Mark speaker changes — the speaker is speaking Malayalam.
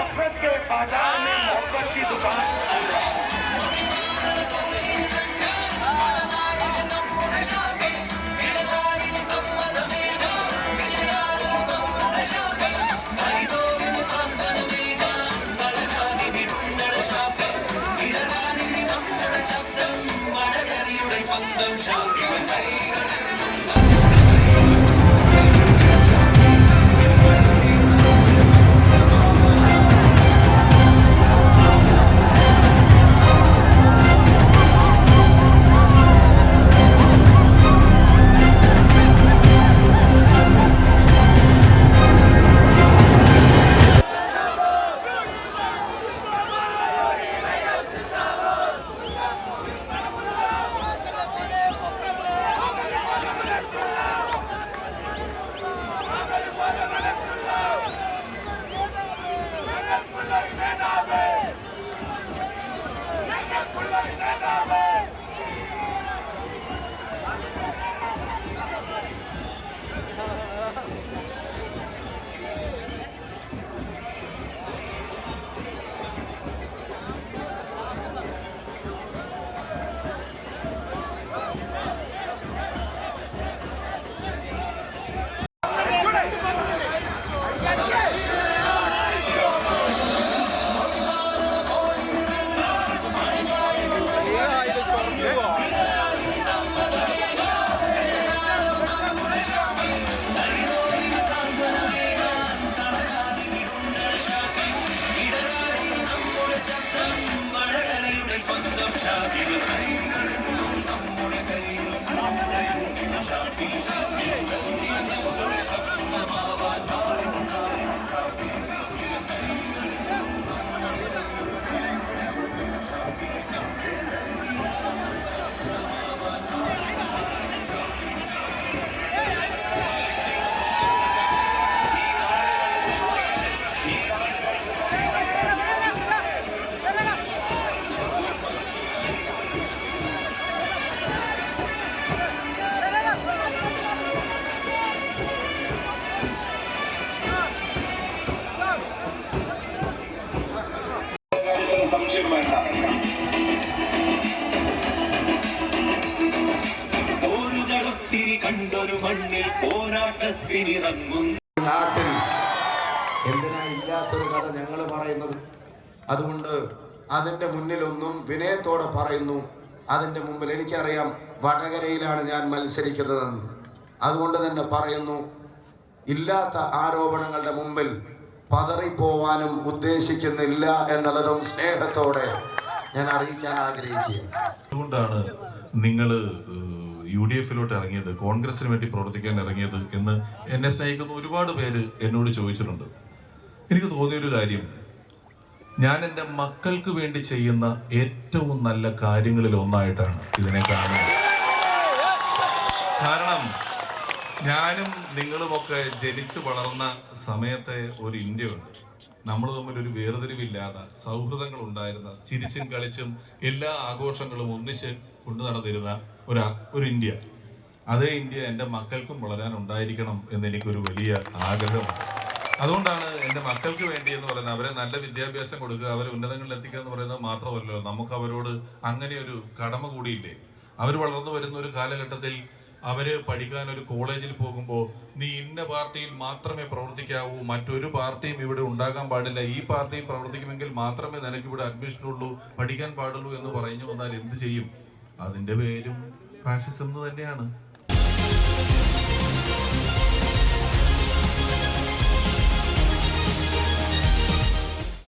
Speaker 1: नफरत के बाज़ार में मोहब्बत की दुकान।
Speaker 2: കണ്ടൊരു മണ്ണിൽ പോരാട്ടത്തിനിറങ്ങും
Speaker 3: നാട്ടിൽ എന്തിനാ ഇല്ലാത്തൊരു കഥ ഞങ്ങൾ പറയുന്നത്? അതുകൊണ്ട് അതിന്റെ മുന്നിലൊന്നും വിനയത്തോടെ പറയുന്നു. അതിന്റെ മുമ്പിൽ എനിക്കറിയാം വടകരയിലാണ് ഞാൻ മത്സരിക്കുന്നതെന്ന്. അതുകൊണ്ട് തന്നെ പറയുന്നു ഇല്ലാത്ത ആരോപണങ്ങളുടെ മുമ്പിൽ പതറിപ്പോവാനും ഉദ്ദേശിക്കുന്നില്ല എന്നുള്ളതും സ്നേഹത്തോടെ ഞാൻ അറിയിക്കാൻ ആഗ്രഹിക്കുക
Speaker 4: അതുകൊണ്ടാണ് നിങ്ങൾ യു ഡി എഫിലോട്ട് ഇറങ്ങിയത് കോൺഗ്രസിന് വേണ്ടി പ്രവർത്തിക്കാൻ ഇറങ്ങിയത് എന്ന് എന്നെ സ്നേഹിക്കുന്ന ഒരുപാട് പേര് എന്നോട് ചോദിച്ചിട്ടുണ്ട്. എനിക്ക് തോന്നിയൊരു കാര്യം ഞാൻ എന്റെ മക്കൾക്ക് വേണ്ടി ചെയ്യുന്ന ഏറ്റവും നല്ല കാര്യങ്ങളിൽ ഒന്നായിട്ടാണ് ഇതിനെ കാണുന്നത്. കാരണം ഞാനും നിങ്ങളുമൊക്കെ ജനിച്ചു വളർന്ന സമയത്തെ ഒരു ഇന്ത്യയുണ്ട്. നമ്മൾ തമ്മിൽ ഒരു വേർതിരിവില്ലാതെ സൗഹൃദങ്ങൾ ഉണ്ടായിരുന്ന ചിരിച്ചും കളിച്ചും എല്ലാ ആഘോഷങ്ങളും ഒന്നിച്ച് കൊണ്ടു നടന്നിരുന്ന ഒരു ഒരു ഇന്ത്യ. അതേ ഇന്ത്യ എന്റെ മക്കൾക്കും വളരാൻ ഉണ്ടായിരിക്കണം എന്ന് എനിക്കൊരു വലിയ ആഗ്രഹമാണ്. അതുകൊണ്ടാണ് എന്റെ മക്കൾക്ക് വേണ്ടി എന്ന് പറയുന്നത് അവരെ നല്ല വിദ്യാഭ്യാസം കൊടുക്കുക അവരെ ഉന്നതങ്ങളിൽ എത്തിക്കുക എന്ന് പറയുന്നത് മാത്രമല്ലല്ലോ നമുക്ക് അവരോട് അങ്ങനെ ഒരു കടമ കൂടിയില്ലേ? അവർ വളർന്നു വരുന്ന ഒരു കാലഘട്ടത്തിൽ അവർ പഠിക്കാൻ ഒരു കോളേജിൽ പോകുമ്പോൾ നീ ഇന്ന പാർട്ടിയിൽ മാത്രമേ പ്രവർത്തിക്കാവൂ മറ്റൊരു പാർട്ടിയും ഇവിടെ ഉണ്ടാകാൻ പാടില്ല ഈ പാർട്ടിയിൽ പ്രവർത്തിക്കുമെങ്കിൽ മാത്രമേ നിനക്ക് ഇവിടെ അഡ്മിഷൻ ഉള്ളൂ പഠിക്കാൻ പാടുള്ളൂ എന്ന് പറഞ്ഞു വന്നാൽ എന്ത് ചെയ്യും? അതിന്റെ പേരും ഫാഷിസം തന്നെയാണ്.